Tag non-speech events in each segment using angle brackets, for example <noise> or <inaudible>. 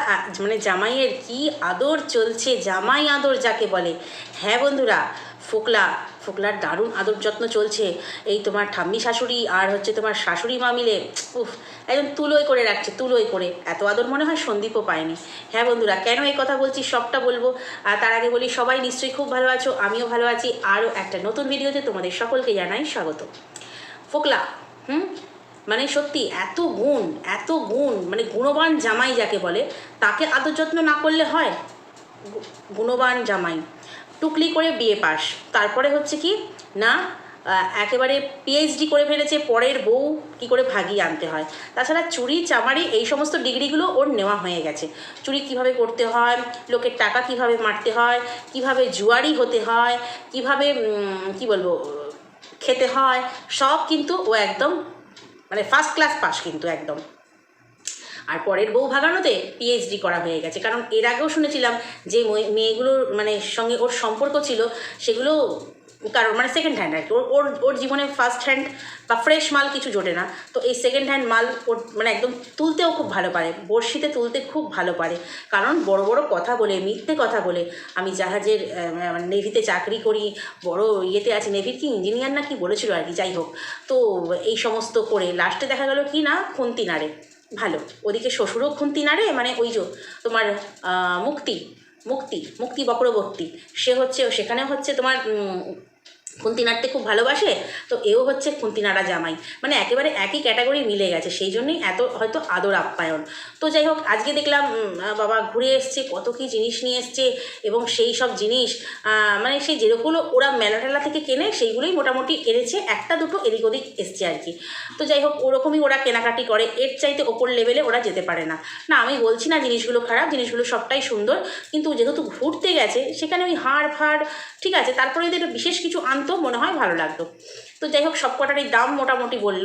ফোকলা মানে জামাইয়ের কি আদর চলছে, জামাই আদর যাকে বলে। হ্যাঁ বন্ধুরা, ফোকলা, ফোকলার দারুণ আদর যত্ন চলছে। এই তোমার ঠাম্মি শাশুড়ি আর হচ্ছে তোমার শাশুড়ি মা মিলে, উফ, একদম তুলোই করে রাখছে তুলোই করে। এত আদর মনে হয় সন্দীপও পায়নি। হ্যাঁ বন্ধুরা, কেন এই কথা বলছি সবটা বলব। আর তার আগে বলি, সবাই নিশ্চয়ই খুব ভালো আছো, আমিও ভালো আছি। আরও একটা নতুন ভিডিওতে তোমাদের সকলকে জানাই স্বাগত। ফোকলা, হুম? মানে সত্যি এত গুণ এত গুণ মানে গুণবান জামাই যাকে বলে, তাকে আদর যত্ন না করলে হয়? গুণবান জামাই। টুকলি করে বিয়ে পাস। তারপরে হচ্ছে কি? না একেবারে পিএইচডি করে ফেলেছে, পরের বউ কি করে ভাগিয়ে আনতে হয়? তাছাড়া চুরি, চামারি এই সমস্ত ডিগ্রিগুলো ওর নেওয়া হয়ে গেছে। চুরি কীভাবে করতে হয়? লোকের টাকা কীভাবে মারতে হয়? কীভাবে জুয়ারি হতে হয়? কীভাবে কি বলব, খেতে হয়? সব কিন্তু ও একদম মানে ফার্স্ট ক্লাস পাস কিন্তু একদম। আর পরের বউ ভাগানোতে পিএইচডি করা হয়ে গেছে। কারণ এর আগেও শুনেছিলাম যে মেয়েগুলোর মানে সঙ্গে ওর সম্পর্ক ছিল, সেগুলো কারণ মানে সেকেন্ড হ্যান্ড আর কি। ওর ওর জীবনে ফার্স্ট হ্যান্ড বা ফ্রেশ মাল কিছু জোটে না। তো এই সেকেন্ড হ্যান্ড মাল ওর মানে একদম তুলতেও খুব ভালো পারে। বড়শিতে তুলতে খুব ভালো পারে। কারণ বড় বড় কথা বলে, মিথ্যে কথা বলে, আমি জাহাজের নেভিতে চাকরি করি, বড় ইয়েতে আছি, নেভির কি ইঞ্জিনিয়ার না কি বলেছিল আর কি, যাই হোক। তো এই সমস্ত করে লাস্টে দেখা গেল কি না, খুন্তি নাড়ে। ভালো। ওদিকে শ্বশুরও খুন্তি নাড়ে মানে ওই যে তোমার মুক্তি। মুক্তি মুক্তি বক্রবর্তী। সে হচ্ছে সেখানে হচ্ছে তোমার খুন্তি নাড়তে খুব ভালোবাসে, তো এও হচ্ছে খুন্তি নাড়া জামাই। মানে একেবারে একই ক্যাটাগরি মিলে গেছে, সেই জন্যই এত হয়তো আদর আপ্যায়ন। তো যাই হোক, আজকে দেখলাম বাবা ঘুরে এসছে, কত কী জিনিস নিয়ে এসছে, এবং সেই সব জিনিস মানে সেই যেরকমগুলো ওরা মেলা টেলা থেকে কেনে, সেইগুলোই মোটামুটি এনেছে, একটা দুটো এদিক ওদিক এসছে আর কি। তো যাই হোক, ওরকমই ওরা কেনাকাটি করে, এর চাইতে ওপর লেভেলে ওরা যেতে পারে না। না, আমি বলছি না জিনিসগুলো খারাপ, জিনিসগুলো সবটাই সুন্দর, কিন্তু যেহেতু ঘুরতে গেছে, সেখানে ওই হাড় ফাড়, ঠিক আছে, তারপরে একটু বিশেষ কিছু আনতো মনে হয় ভালো লাগতো। তো যাই হোক সব কটারই দাম মোটামুটি বলল।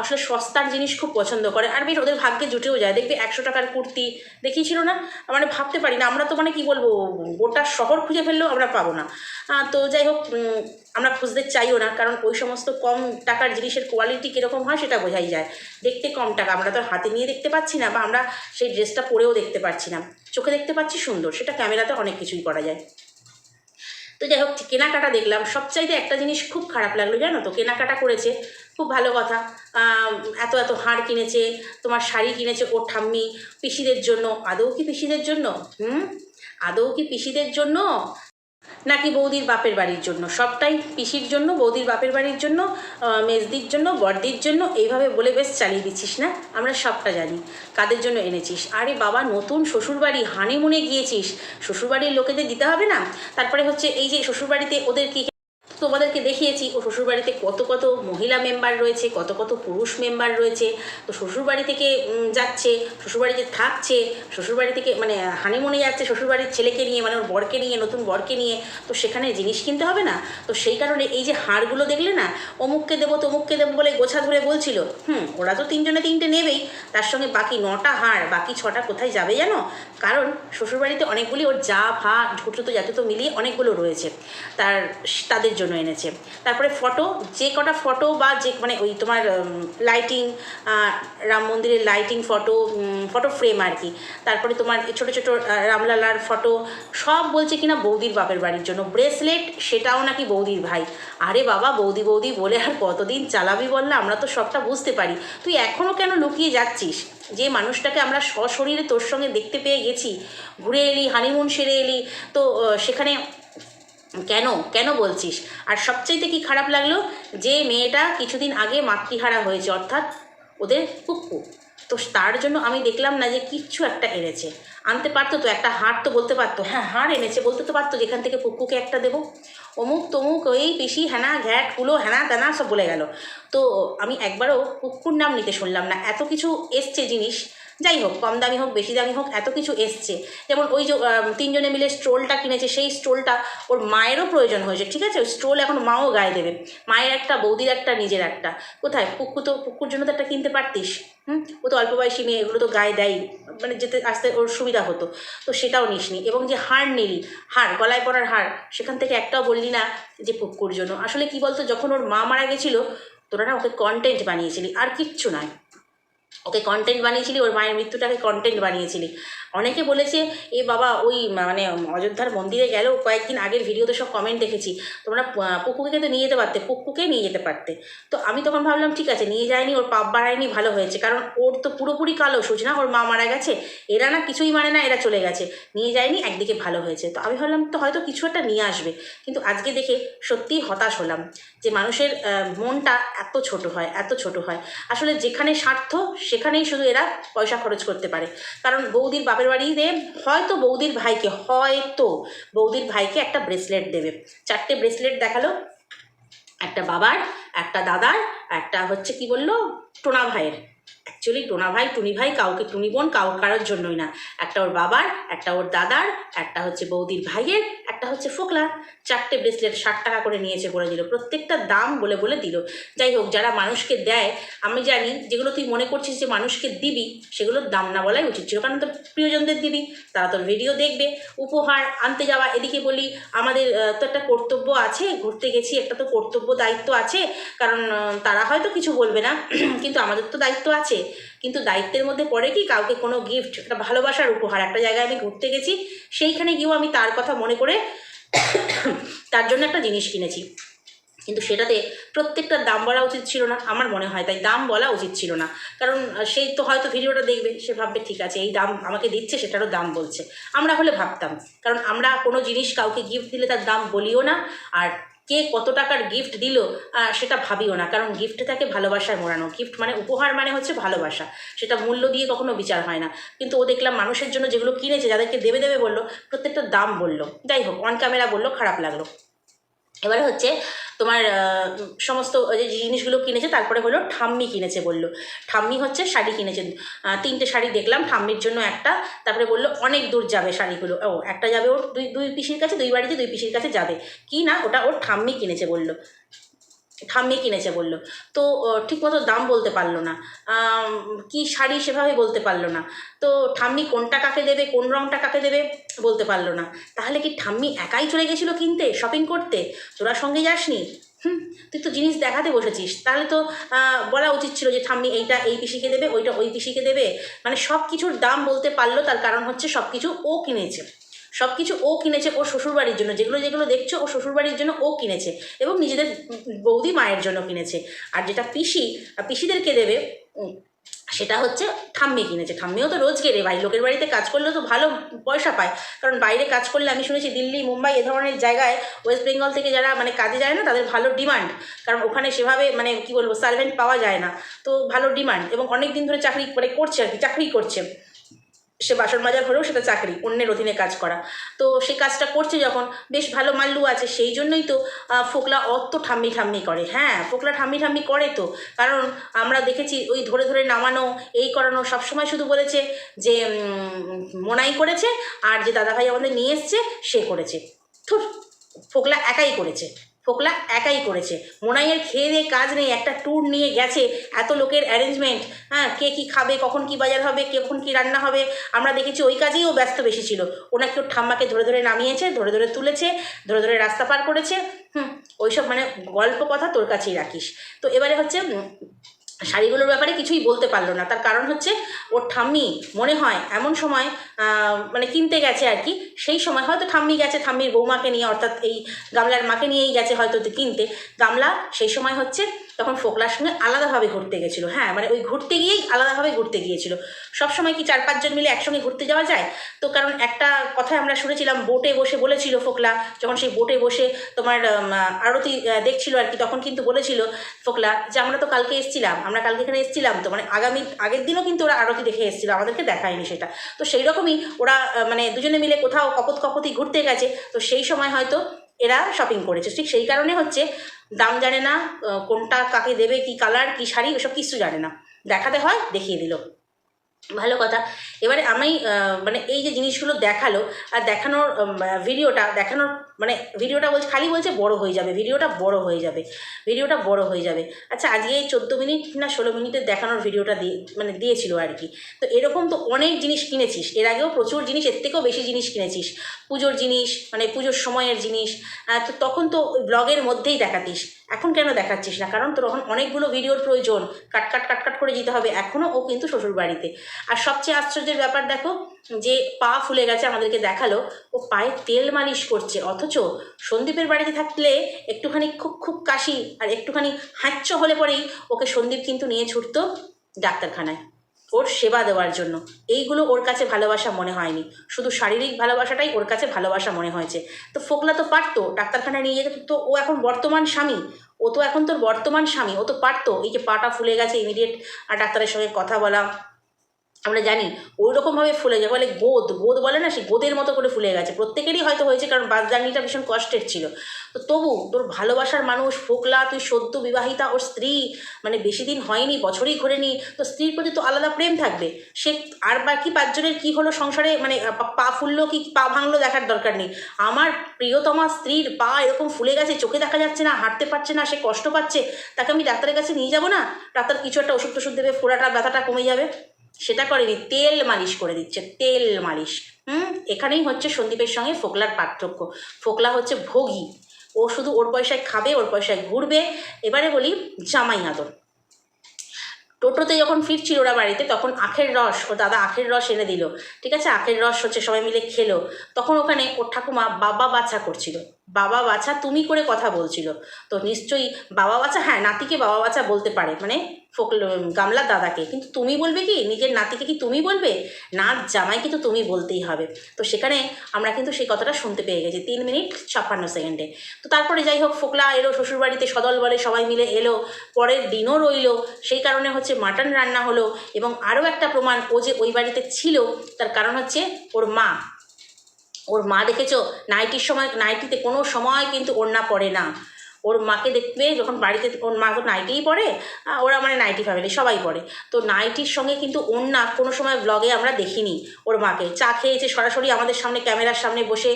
আসলে সস্তার জিনিস খুব পছন্দ করে। আর বেশ, ওদের ভাগ্যে জুটেও যায়। দেখবে একশো টাকার কুর্তি দেখিয়েছিল না? মানে ভাবতে পারি না। আমরা তো মানে কি বলব, গোটা শহর খুঁজে ফেললেও আমরা পাবো না। তো যাই হোক আমরা খুঁজতে চাইও না। কারণ ওই সমস্ত কম টাকার জিনিসের কোয়ালিটি কীরকম হয় সেটা বোঝাই যায়। দেখতে কম টাকা। আমরা তো হাতে নিয়ে দেখতে পাচ্ছি না, বা আমরা সেই ড্রেসটা পরেও দেখতে পাচ্ছি না। চোখে দেখতে পাচ্ছি সুন্দর। সেটা ক্যামেরাতে অনেক কিছুই করা যায়। তো যাই হোক, কেনাকাটা দেখলাম। সবচাইতে একটা জিনিস খুব খারাপ লাগল, জানো তো? কেনাকাটা করেছে, খুব ভালো কথা। এত এত হাড় কিনেছে, তোমার শাড়ি কিনেছে ওর ঠাম্মি পিসিদের জন্য। আদৌ কি পিসিদের জন্য? হুম? আদৌ কি পিসিদের জন্য? নাকি বৌদির বাপের বাড়ির জন্য? সবটাই পিসির জন্য, বৌদির বাপের বাড়ির জন্য মেজদির জন্য বড়দির জন্য, এইভাবে বলে বেশ চালিয়ে দিচ্ছিস, না? আমরা সবটা জানি। কাদের জন্য এনেছিস? আরে বাবা, নতুন শ্বশুরবাড়ি হানিমুনে গিয়েছিস। শ্বশুরবাড়ির লোকেদের দিতে হবে না? তারপরে হচ্ছে এই যে শ্বশুরবাড়িতে ওদের কি তোমাদেরকে দেখিয়েছি, ও শ্বশুরবাড়িতে কত কত মহিলা মেম্বার রয়েছে, কত কত পুরুষ মেম্বার রয়েছে। তো শ্বশুরবাড়ি থেকে যাচ্ছে, শ্বশুরবাড়িতে থাকছে, শ্বশুরবাড়ি থেকে মানে হানিমুনে যাচ্ছে শ্বশুরবাড়ির ছেলেকে নিয়ে মানে ওর বরকে নিয়ে, নতুন বরকে নিয়ে। তো সেখানে জিনিস কিনতে হবে না? তো সেই কারণে এই যে হাড়গুলো দেখলে না, অমুককে দেবো, তমুককে দেবো বলে গোছা ধরে বলছিল, হুম, ওরা তো তিনজনে তিনটে নেবেই, তার সঙ্গে বাকি নটা হাড়, বাকি ছটা কোথায় যাবে জানো? কারণ শ্বশুরবাড়িতে অনেকগুলি ওর যা, ভা, ঝুটো তো যাতে তো মিলিয়ে অনেকগুলো রয়েছে। তার, তাদের জন্য। এনেছে। তারপরে ফটো যে কটা ফটো বা যে মানে ওই তোমার লাইটিং রাম মন্দিরের লাইটিং ফটো ফটো ফ্রেম আর কি। তারপরে তোমার ছোটো ছোটো রামলালার ফটো সব বলছে কিনা বৌদির বাপের বাড়ির জন্য। ব্রেসলেট সেটাও নাকি বৌদির ভাই। আরে বাবা, বৌদি বৌদি, বলে আর কতদিন চালাবি বল না? আমরা তো সবটা বুঝতে পারি। তুই এখনও কেন লুকিয়ে যাচ্ছিস? যে মানুষটাকে আমরা সশরীরে তোর সঙ্গে দেখতে পেয়ে গেছি। ঘুরে এলি হানিমুন সেরে এলি। তো সেখানে কেন? কেন বলছিস? আর সবচাইতে কি খারাপ লাগল? যে মেয়েটা কিছুদিন আগে মাতৃহারা হয়েছে, অর্থাৎ ওদের কুক্কু তো তার জন্য আমি দেখলাম না যে কিচ্ছু একটা এনেছে। আনতে পারতো তো, একটা হাড় তো বলতে পারতো। হ্যাঁ হাড় এনেছে বলতে তো পারতো, যেখান থেকে পুকুকে একটা দেবো। অমুক তমুক ওই পিসি, হ্যানা, ঘ্যাট, কুলো, হ্যানা তেনা সব বলে গেল। তো আমি একবারও কুকুর নাম নিতে শুনলাম না। এত কিছু এসছে জিনিস যাই হোক, কম দামি হোক, বেশি দামি হোক, এত কিছু এসছে। যেমন ওই যে তিনজনে মিলে স্ট্রোলটা কিনেছে, সেই স্ট্রোলটা ওর মায়েরও প্রয়োজন হয়েছে, ঠিক আছে? ওই স্ট্রোল এখন মাও গায়ে দেবে। মায়ের একটা, বৌদির একটা, নিজের একটা। কোথায়? পুক্কু তো পুক্কুর জন্য তো একটা কিনতে পারতিস। হুম? ও তো অল্প বয়সী মেয়ে, এগুলো তো গায়ে দেয়। মানে যেতে, আসতে ওর সুবিধা হতো। তো সেটাও নিসনি। এবং যে হাড় নিলি, হাড়, গলায় পড়ার হাড়, সেখান থেকে একটাও বললি না যে পুক্কুর জন্য। আসলে কি বলতো, যখন ওর মা মারা গেছিল, তোরা না ওকে কন্টেন্ট বানিয়েছিলি, আর কিচ্ছু নয়। ওকে কন্টেন্ট বানিয়েছিলি, ওর মায়ের মৃত্যুটাকে কন্টেন্ট বানিয়েছিলি। অনেকে বলেছে, এ বাবা, ওই মানে অযোধ্যার মন্দিরে গেলেও কয়েকদিন আগের ভিডিওতে সব কমেন্ট দেখেছি। তোমরা পুকুকে তো নিয়ে যেতে পারতে পুকুকে নিয়ে যেতে পারতে। তো আমি তখন ভাবলাম, ঠিক আছে, নিয়ে যায়নি, ওর পাপ বাড়ায়নি, ভালো হয়েছে। কারণ ওর তো পুরোপুরি কালো সুচ না ওর মা মারা গেছে। এরা না কিছুই মানে না, এরা চলে গেছে। নিয়ে যায়নি, একদিকে ভালো হয়েছে। তো আমি ভাবলাম, তো হয়তো কিছু একটা নিয়ে আসবে। কিন্তু আজকে দেখে সত্যিই হতাশ হলাম যে মানুষের মনটা এত ছোট হয়, এত ছোট হয়। আসলে যেখানে স্বার্থ সেখানেই শুধু এরা পয়সা খরচ করতে পারে। কারণ বৌদির বাপের বাড়িতে হয়তো বৌদির ভাইকে, হয়তো বৌদির ভাইকে একটা ব্রেসলেট দেবে। চারটে ব্রেসলেট দেখাল, একটা বাবার, একটা দাদার, একটা হচ্ছে কি বলল, টোনা ভাইয়ের। অ্যাকচুয়ালি টোনা ভাই, টুনি ভাই কাউকে টুনি বোন কাউ কারোর জন্যই না। একটা ওর বাবার, একটা ওর দাদার, একটা হচ্ছে বৌদির ভাইয়ের, একটা হচ্ছে ফোকলার। চারটে ব্রেসলেট ষাট টাকা করে নিয়েছে বলে দিল। প্রত্যেকটা দাম বলে বলে দিল। যাই হোক, যারা মানুষকে দেয়, আমি জানি যেগুলো তুই মনে করছিস যে মানুষকে দিবি, সেগুলোর দাম না বলাই উচিত ছিল। কারণ তোর প্রিয়জনদের দিবি, তারা তোর ভিডিও দেখবে, উপহার আনতে যাওয়া। এদিকে বলি, আমাদের তো একটা কর্তব্য আছে, ঘুরতে গেছি, একটা তো কর্তব্য দায়িত্ব আছে। কারণ তারা হয়তো কিছু বলবে না, <clears throat> কিন্তু আমাদের তো দায়িত্ব আছে। কিন্তু দায়িত্বের মধ্যে পড়ে কি কাউকে কোনো গিফট একটা ভালোবাসার উপহার, একটা জায়গায় আমি ঘুরতে গেছি, সেইখানে গিয়েও আমি তার কথা মনে করে <coughs> তার জন্য একটা জিনিস কিনেছি। কিন্তু সেটাতে প্রত্যেকটার দাম বলা উচিত ছিল না, আমার মনে হয়, তাই দাম বলা উচিত ছিল না। কারণ সেই তো হয়তো ভিডিওটা দেখবে, সে ভাববে, ঠিক আছে, এই দাম আমাকে দিচ্ছে, সেটারও দাম বলছে। আমরা হলে ভাবতাম, কারণ আমরা কোনো জিনিস কাউকে গিফট দিলে তার দাম বলিও না, আর কে কত টাকার গিফট দিল সেটা ভাবিও না। কারণ গিফট থাকে ভালোবাসায় মোড়ানো। গিফট মানে উপহার মানে হচ্ছে ভালোবাসা। সেটা মূল্য দিয়ে কখনো বিচার হয় না। কিন্তু ও দেখলাম মানুষের জন্য যেগুলো কিনেছে, যাদেরকে দেবে দেবে বলল, প্রত্যেকটা দাম বলল। যাই হোক অন ক্যামেরা বলল, খারাপ লাগল। এবারে হচ্ছে তোমার সমস্ত যে জিনিসগুলো কিনেছে, তারপরে হলো ঠাম্মি কিনেছে বলল। ঠাম্মি হচ্ছে শাড়ি কিনেছে। তিনটে শাড়ি দেখলাম, ঠাম্মির জন্য একটা, তারপরে বলল অনেক দূর যাবে শাড়িগুলো। ও, একটা যাবে ওর দুই দুই পিসির কাছে, দুই বাড়িতে দুই পিসির কাছে যাবে। কি না, ওটা ওর ঠাম্মি কিনেছে বলল। ঠাম্মি কিনেছে বলল। তো ঠিক মতো দাম বলতে পারল না। কি শাড়ি সেভাবে বলতে পারল না। তো, ঠাম্মি কোনটা কাকে দেবে, কোন রঙটা কাকে দেবে বলতে পারল না। তাহলে কি ঠাম্মি একাই চলে গেছিল কিনতে শপিং করতে? তোরা সঙ্গে যাসনি? হুম, তুই তো জিনিস দেখাতে বসেছিস। তাহলে তো বলা উচিত ছিল যে ঠাম্মি এইটা এই পিসিকে দেবে, ওইটা ওই পিসিকে দেবে। মানে সব কিছুর দাম বলতে পারল, তার কারণ হচ্ছে সব কিছু ও কিনেছে। সব কিছু ও কিনেছে ওর শ্বশুরবাড়ির জন্য। যেগুলো যেগুলো দেখছ, ও শ্বশুরবাড়ির জন্য ও কিনেছে এবং নিজেদের বৌদি মায়ের জন্য কিনেছে। আর যেটা পিসি পিসিদেরকে দেবে? সেটা হচ্ছে ঠাম্মি কিনেছে। ঠাম্মিও তো রোজ গেলে ভাই, লোকের বাড়িতে কাজ করলেও তো ভালো পয়সা পায়। কারণ বাইরে কাজ করলে আমি শুনেছি দিল্লি, মুম্বাই এ ধরনের জায়গায় ওয়েস্ট বেঙ্গল থেকে যারা মানে কাজে যায় না, তাদের ভালো ডিমান্ড। কারণ ওখানে সেভাবে মানে কি বলব, সার্ভেন্ট পাওয়া যায় না। তো ভালো ডিমান্ড এবং অনেক দিন ধরে চাকরি মানে করছে আর কি, চাকরি করছে। সে বাসন মাজার হলেও সেটা চাকরি, অন্যের অধীনে কাজ করা। তো সে কাজটা করছে যখন, বেশ ভালো মাল্লু আছে, সেই জন্যই তো ফোকলা অত ঠাম্মি ঠাম্মি করে। হ্যাঁ ফোকলা ঠাম্মি ঠাম্মি করে তো। কারণ আমরা দেখেছি ওই ধরে ধরে নামানো, এই করানো সবসময় শুধু বলেছে যে মোনাই করেছে আর যে দাদাভাই আমাদের নিয়ে এসছে, সে করেছে। থুর ফোকলা একাই করেছে। ফোকলা একাই করেছে। মোনাইয়ের খেয়ে দিয়ে কাজ নেই, একটা ট্যুর নিয়ে গেছে, এত লোকের অ্যারেঞ্জমেন্ট হ্যাঁ কে কী খাবে, কখন কি বাজার হবে, কখন কী রান্না হবে, আমরা দেখেছি ওই কাজেই ও ব্যস্ত বেশি ছিল। ওনাকে ওর ঠাম্মাকে ধরে ধরে নামিয়েছে, ধরে ধরে তুলেছে, ধরে ধরে রাস্তা পার করেছে। হুম, ওইসব মানে গল্প কথা তোর কাছেই রাখিস। তো এবারে হচ্ছে শাড়িগুলোর ব্যাপারে কিছুই বলতে পারল না। তার কারণ হচ্ছে, ওর ঠাম্মি মনে হয় এমন সময় মানে কিনতে গেছে আর কি, সেই সময় হয়তো ঠাম্মি গেছে, ঠাম্মির বৌমাকে নিয়ে, অর্থাৎ এই গামলার মাকে নিয়েই গেছে হয়তো কিনতে। গামলা সেই সময় হচ্ছে তখন ফোকলার সঙ্গে আলাদাভাবে ঘুরতে গেছিল হ্যাঁ মানে ওই ঘুরতে গিয়েই আলাদাভাবে ঘুরতে গিয়েছিল। সবসময় কি চার পাঁচজন মিলে একসঙ্গে ঘুরতে যাওয়া যায়? তো কারণ একটা কথায় আমরা শুনেছিলাম, বোটে বসে বলেছিল ফোকলা, যখন সেই বোটে বসে তোমার আরতি দেখছিল আর কি, তখন কিন্তু বলেছিল ফোকলা যে, আমরা তো কালকে এসেছিলাম, আমরা কালকে এখানে এসেছিলাম। তো মানে আগামী, আগের দিনও কিন্তু ওরা আরতি দেখে এসেছিল, আমাদেরকে দেখায়নি সেটা। তো সেই রকমই ওরা মানে দুজনে মিলে কোথাও কপত কপতি ঘুরতে গেছে। তো সেই সময় হয়তো এরা শপিং করেছে। ঠিক সেই কারণে হচ্ছে দাম জানে না কোনটা কাকে দেবে, কি কালার কি শাড়ি ওসব কিছু জানে না। দেখাতে হয়, দেখিয়ে দিল। ভালো কথা। এবারে আমি মানে এই যে জিনিসগুলো দেখাল, আর দেখানোর ভিডিওটা দেখানোর মানে ভিডিওটা বলছে, খালি বলছে বড় হয়ে যাবে, ভিডিওটা বড় হয়ে যাবে, ভিডিওটা বড় হয়ে যাবে। আচ্ছা আজকে এই চোদ্দ মিনিট না ষোলো মিনিটের দেখানোর ভিডিওটা দিয়ে মানে দিয়েছিল আর কি। তো এরকম তো অনেক জিনিস কিনেছিস, এর আগেও প্রচুর জিনিস, এর থেকেও বেশি জিনিস কিনেছিস। পুজোর জিনিস মানে পুজোর সময়ের জিনিস তো তখন তো ব্লগের মধ্যেই দেখাতিস। এখন কেন দেখাচ্ছিস না? কারণ তোর এখন অনেকগুলো ভিডিওর প্রয়োজন। কাট কাট কাট কাট করে যেতে হবে। এখনও ও কিন্তু শ্বশুর বাড়িতে আর সবচেয়ে আশ্চর্যের ব্যাপার দেখো, যে পা ফুলে গেছে আমাদেরকে দেখাল, ও পায়ে তেল মালিশ করছে, অথচ সন্দীপের বাড়িতে থাকলে একটুখানি খুব খুব কাশি আর একটুখানি হাঁচ্চ হলে পরেই ওকে সন্দীপ কিন্তু নিয়ে ছুটতো ডাক্তারখানায় ওর সেবা দেওয়ার জন্য। এইগুলো ওর কাছে ভালোবাসা মনে হয়নি। শুধু শারীরিক ভালোবাসাটাই ওর কাছে ভালোবাসা মনে হয়েছে। তো ফোকলা তো পারতো ডাক্তারখানায় নিয়ে যেতে। তো ও এখন বর্তমান স্বামী। ও তো এখন তোর বর্তমান স্বামী। ও তো পারতো। এই যে পাটা ফুলে গেছে ইমিডিয়েট আর ডাক্তারের সঙ্গে কথা বলা। আমরা জানি ওই রকমভাবে ফুলে যায়। বলে গোদ গোদ বলে না সে গোদের মতো করে ফুলে গেছে। প্রত্যেকেরই হয়তো হয়েছে, কারণ বাস জার্নিটা ভীষণ কষ্টের ছিল। তো তবু তোর ভালোবাসার মানুষ, ফোকলা, তুই সদ্য বিবাহিতা, ওর স্ত্রী মানে বেশি দিন হয়নি, বছরই ঘোরেনি, তো স্ত্রীর প্রতি তো আলাদা প্রেম থাকবে। সে আর বাকি পাঁচজনের কি হলো সংসারে মানে পা- পা ফুললো কি, পা ভাঙলো দেখার দরকার নেই। আমার প্রিয়তমা স্ত্রীর পা এরকম ফুলে গেছে, চোখে দেখা যাচ্ছে না, হাঁটতে পারছে না, সে কষ্ট পাচ্ছে, তাকে আমি ডাক্তারের কাছে নিয়ে যাব না? ডাক্তার কিছু একটা ওষুধ টষুধ দেবে, ফোড়াটা, ব্যথাটা কমে যাবে। সেটা করেনি, তেল মালিশ করে দিচ্ছে, তেল মালিশ। হুম? এখানেই হচ্ছে সন্দীপের সঙ্গে ফোকলার পার্থক্য। ফোকলা হচ্ছে ভোগী। ও শুধু ওর পয়সায় খাবে, ওর পয়সায় ঘুরবে। এবারে বলি জামাই আদর। টোটোতে যখন ফিরছিল ওরা বাড়িতে, তখন আখের রস ও দাদা আখের রস এনে দিল। ঠিক আছে? আখের রস হচ্ছে সবাই মিলে খেলো। তখন ওখানে ওর ঠাকুমা বাবা বাছা করছিল। বাবা বাছা তুমি করে কথা বলছিল। তো নিশ্চয়ই বাবা বাছা হ্যাঁ নাতিকে বাবা বাছা বলতে পারে মানে ফোক গামলার দাদাকে। কিন্তু তুমি বলবে কি? নিজের নাতিকে কি তুমি বলবে? না জামাইকে তো তুমি বলতেই হবে। তো সেখানে আমরা কিন্তু সেই কথাটা শুনতে পেয়ে গেছি, তিন মিনিট ছাপ্পান্ন সেকেন্ডে। তো তারপরে যাই হোক, ফোকলা এলো, শ্বশুরবাড়িতে সদল বলে সবাই মিলে এলো, পরের দিনও রইল। সেই কারণে হচ্ছে মাটন রান্না হলো এবং আরও একটা প্রমাণ ও যে ওই বাড়িতে ছিল, তার কারণ হচ্ছে ওর মা। ওর মা দেখেছ? নাইটির সময় নাইটিতে কোনো সময় কিন্তু ওড়না পড়ে না। ওর মাকে দেখবে যখন বাড়িতে ওর মা তো নাইটিই আহ, ওরা মানে নাইটি ফ্যামিলি সবাই পরে তো নাইটির সঙ্গে কিন্তু ওড়না কোনো সময় ব্লগে আমরা দেখিনি ওর মাকে। চা খেয়েছে সরাসরি আমাদের সামনে ক্যামেরার সামনে বসে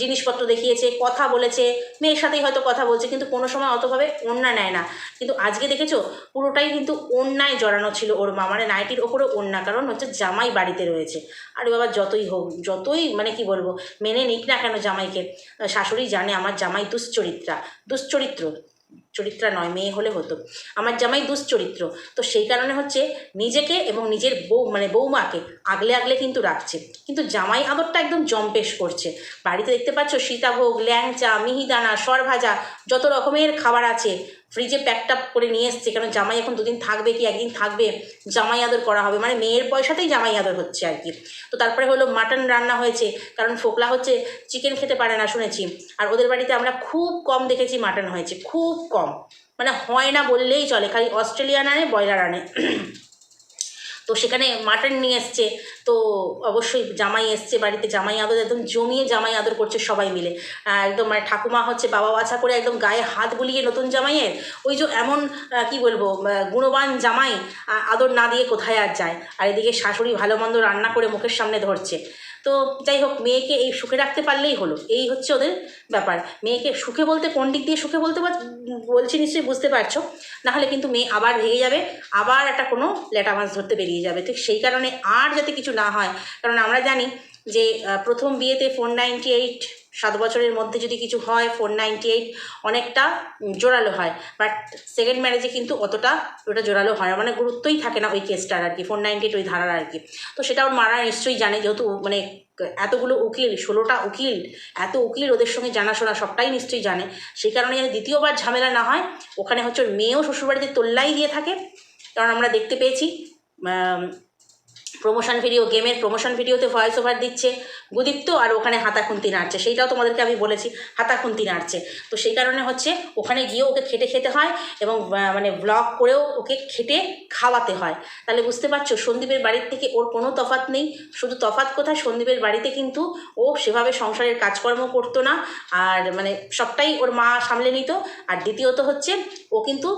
জিনিসপত্র দেখিয়েছে কথা বলেছে মেয়ের সাথেই হয়তো কথা বলছে কিন্তু কোনো সময় অতভাবে ওড়না নেয় না। কিন্তু আজকে দেখেছ পুরোটাই কিন্তু ওড়নায় জড়ানো ছিল ওর মা। মানে নাইটির ওপরে ওড়না কারণ হচ্ছে জামাই বাড়িতে রয়েছে। আরে বাবা যতই হোক যতই মানে কি বলব মেনে নিক না কেন জামাইকে শাশুড়ি জানে আমার জামাই দুশ্চরিত্রা। দুশ্চরিত্র, চরিত্রা নয়, মেয়ে হলে হতো। আমার জামাই দুশ্চরিত্র, তো সেই কারণে হচ্ছে নিজেকে এবং নিজের বউ মানে বৌমাকে আগলে আগলে কিন্তু রাখছে। কিন্তু জামাই আদরটা একদম জম্পেশ করছে। বাড়িতে দেখতে পাচ্ছ সীতাভোগ, ল্যাংচা, মিহিদানা, সরভাজা, যত রকমের খাবার আছে ফ্রিজে প্যাকটাপ করে নিয়ে এসছে, কারণ জামাই এখন দুদিন থাকবে কি, একদিন থাকবে, জামাই আদর করা হবে মানে মেয়ের পয়সাতেই জামাই আদর হচ্ছে আর কি। তো তারপরে হলো মাটন রান্না হয়েছে, কারণ ফোকলা হচ্ছে চিকেন খেতে পারে না শুনেছি, আর ওদের বাড়িতে আমরা খুব কম দেখেছি মাটন হয়েছে, খুব কম। মানে হয় না বললেই চলে, খালি অস্ট্রেলিয়ান আনে, ব্রয়লার আনে। তো সেখানে মাটন নিয়ে এসছে। তো অবশ্যই জামাই এসছে বাড়িতে, জামাই আদর, একদম জমিয়ে জামাই আদর করছে সবাই মিলে। একদম মানে ঠাকুমা হচ্ছে বাবা বাছা করে একদম গায়ে হাত বুলিয়ে নতুন জামাইয়ের, ওই যে এমন কি বলব গুণবান জামাই আদর না দিয়ে কোথায় আর যায়। আর এদিকে শাশুড়ি ভালো মন্দ রান্না করে মুখের সামনে ধরছে। তো যাই হোক, মেয়েকে এই সুখে রাখতে পারলেই হলো। এই হচ্ছে ওদের ব্যাপার। মেয়েকে সুখে বলতে, কোন দিক দিয়ে সুখে বলতে বলছি নিশ্চয়ই বুঝতে পারছ। নাহলে কিন্তু মেয়ে আবার ভেঙে যাবে, আবার একটা কোনো লেটা মাছ ধরতে বেরিয়ে যাবে। ঠিক সেই কারণে আর যাতে কিছু না হয়। কারণ আমরা জানি যে প্রথম বিয়েতে ফোর নাইনটি এইট সাত বছরের মধ্যে যদি কিছু হয় ফোর নাইনটি এইট অনেকটা জোরালো হয়। বাট সেকেন্ড ম্যারেজে কিন্তু অতটা ওটা জোরালো হয় মানে গুরুত্বই থাকে না ওই কেসটার আর কি ফোর নাইনটি এইট ওই ধারার আর কি তো সেটা ওর মারা নিশ্চয়ই জানে, যেহেতু মানে এতগুলো উকিল, ষোলোটা উকিল, এত উকিল ওদের সঙ্গে জানাশোনা সবটাই নিশ্চয়ই জানে। সেই কারণে যেন দ্বিতীয়বার ঝামেলা না হয়, ওখানে হচ্ছে ওর মেয়েও শ্বশুরবাড়িতে তোল্লাই দিয়ে থাকে। কারণ আমরা দেখতে পেয়েছি প্রমোশন ভিডিও গেমের প্রমোশন ভিডিওতে ভয়েস ওভার দিচ্ছে। গুদীপ্ত আর ওখানে হাতাখুন্তি নাড়ছে। সেইটাও তোমাদেরকে আমি বলেছি, হাতাখুন্তি নাড়ছে। তো সেই কারণে হচ্ছে ওখানে গিয়েও ওকে খেটে খেতে হয় এবং মানে ব্লগ করেও ওকে খেটে খাওয়াতে হয়। তাহলে বুঝতে পারছ, সন্দীপের বাড়ির থেকে ওর কোনো তফাৎ নেই। শুধু তফাৎ কোথায় সন্দীপের বাড়িতে কিন্তু ও সেভাবে সংসারের কাজকর্ম করতো না। আর মানে সবটাই ওর মা সামলে নিত। আর দ্বিতীয়ত হচ্ছে ও কিন্তু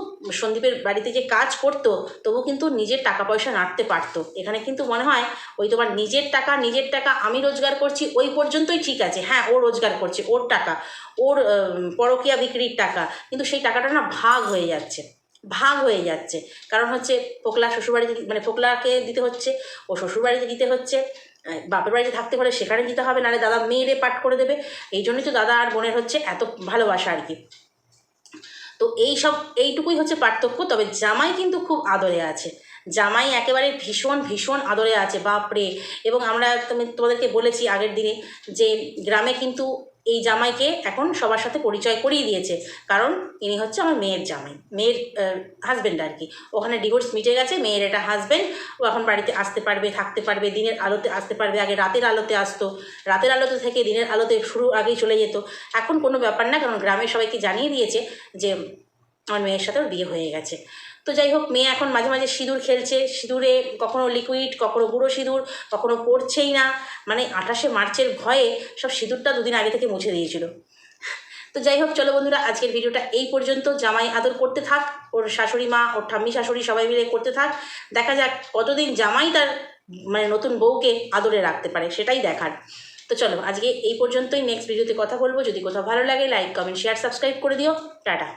সন্দীপের বাড়িতে যে কাজ করতো, তবু কিন্তু নিজের টাকা পয়সা নাড়তে পারতো। এখানে কিন্তু হয়, ওই তোমার নিজের টাকা নিজের টাকা আমি রোজগার করছি, ওই পর্যন্তই ঠিক আছে। হ্যাঁ ও রোজগার করছে, ওর টাকা, ওর পরকিয়া বিক্রির টাকা, কিন্তু সেই টাকাটা না ভাগ হয়ে যাচ্ছে, ভাগ হয়ে যাচ্ছে। কারণ হচ্ছে, ফোকলা শ্বশুরবাড়িতে মানে ফোকলাকে দিতে হচ্ছে, ও শ্বশুরবাড়িতে দিতে হচ্ছে বাপের বাড়িতে থাকতে পারে সেখানে দিতে হবে, নাহলে দাদা মেয়েরে পাঠ করে দেবে। এই জন্যই তো দাদা আর বোনের হচ্ছে এত ভালোবাসা আর কি। তো এই সব এইটুকুই হচ্ছে পার্থক্য, তবে জামাই কিন্তু খুব আদরে আছে। জামাই একেবারে ভীষণ ভীষণ আদরে আছে, বাপরে। এবং আমরা তুমি, তোমাদেরকে বলেছি আগের দিনে যে গ্রামে কিন্তু এই জামাইকে এখন সবার সাথে পরিচয় করিয়ে দিয়েছে। কারণ ইনি হচ্ছে আমার মেয়ের জামাই, মেয়ের হাজব্যান্ড আর কি। ওখানে ডিভোর্স মিটে গেছে, মেয়ের এটা হাজব্যান্ড ও এখন বাড়িতে আসতে পারবে, থাকতে পারবে, দিনের আলোতে আসতে পারবে, আগে রাতের আলোতে আসতো। রাতের আলোতে থেকে দিনের আলোতে শুরু আগেই চলে যেত। এখন কোনো ব্যাপার না, কারণ গ্রামের সবাইকে জানিয়ে দিয়েছে যে আমার মেয়ের সাথে বিয়ে হয়ে গেছে। তো যাই হোক, মেয়ে এখন মাঝে মাঝে সিঁদুর খেলছে। সিঁদুরে কখনো লিকুইড কখনো গুঁড়ো সিঁদুর, কখনো পড়ছেই না। মানে আঠাশে মার্চের ভয়ে সব সিঁদুরটা দুদিন আগে থেকে মুছে দিয়েছিল। তো যাই হোক, চলো বন্ধুরা, আজকের ভিডিওটা এই পর্যন্ত। জামাই আদর করতে থাক, ওর শাশুড়ি মা, ওর ঠাম্মি শাশুড়ি সবাই মিলে করতে থাক। দেখা যাক কতদিন জামাই তার মানে নতুন বউকে আদরে রাখতে পারে, সেটাই দেখার। তো চলো, আজকে এই পর্যন্তই। নেক্সট ভিডিওতে কথা বলব। যদি কোথাও ভালো লাগে লাইক কমেন্ট শেয়ার সাবস্ক্রাইব করে দিও। টাটা।